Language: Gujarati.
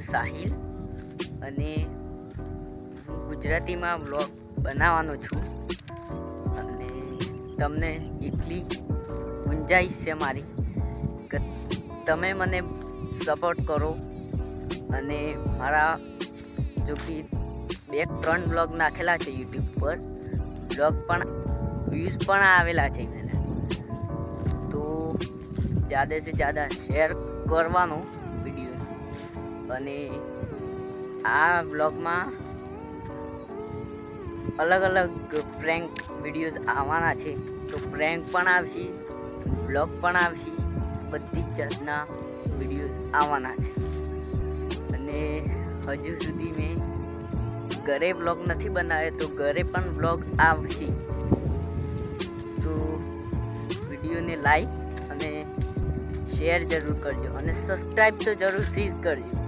સાહિલ અને હું ગુજરાતીમાં વ્લોગ બનાવવાનો છું. અને તમને એટલી ગુંજાઈશ છે મારી કે તમે મને સપોર્ટ કરો અને મારા જો કે બે ત્રણ બ્લોગ નાખેલા છે યુટ્યુબ પર બ્લોગ પણ વ્યૂઝ પણ આવેલા છે મેં તો જ્યાદા સે જ્યાદા શેર કરવાનો વીડિયો અને આ બ્લોગમાં અલગ અલગ પ્રેન્ક વિડીયોઝ આવવાના છે. તો પ્રેન્ક પણ આવશે બ્લોગ પણ આવશે, બધી જ જાતના વિડીયોઝ આવવાના છે. અને હજુ સુધી મેં ઘરે બ્લોગ નથી બનાવ્યો, તો ઘરે પણ બ્લોગ આવશે. તો વિડીયોને લાઈક અને શેર જરૂર કરજો અને સબસ્ક્રાઈબ તો જરૂરથી જ કરજો.